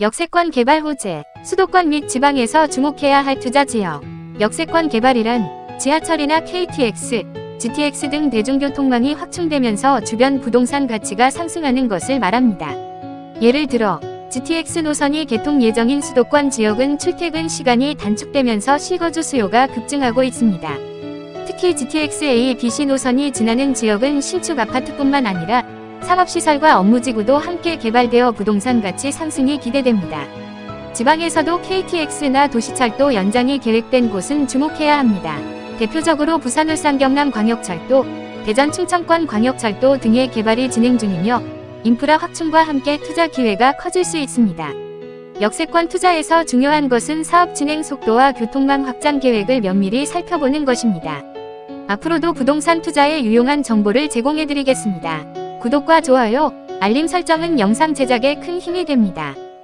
역세권 개발 호재, 수도권 및 지방에서 주목해야 할 투자 지역. 역세권 개발이란 지하철이나 KTX, GTX 등 대중교통망이 확충되면서 주변 부동산 가치가 상승하는 것을 말합니다. 예를 들어 GTX 노선이 개통 예정인 수도권 지역은 출퇴근 시간이 단축되면서 실거주 수요가 급증하고 있습니다. 특히 GTX A, BC 노선이 지나는 지역은 신축 아파트뿐만 아니라 상업시설과 업무지구도 함께 개발되어 부동산 가치 상승이 기대됩니다. 지방에서도 KTX나 도시철도 연장이 계획된 곳은 주목해야 합니다. 대표적으로 부산 울산 경남 광역철도, 대전 충청권 광역철도 등의 개발이 진행 중이며 인프라 확충과 함께 투자 기회가 커질 수 있습니다. 역세권 투자에서 중요한 것은 사업 진행 속도와 교통망 확장 계획을 면밀히 살펴보는 것입니다. 앞으로도 부동산 투자에 유용한 정보를 제공해드리겠습니다. 구독과 좋아요, 알림 설정은 영상 제작에 큰 힘이 됩니다.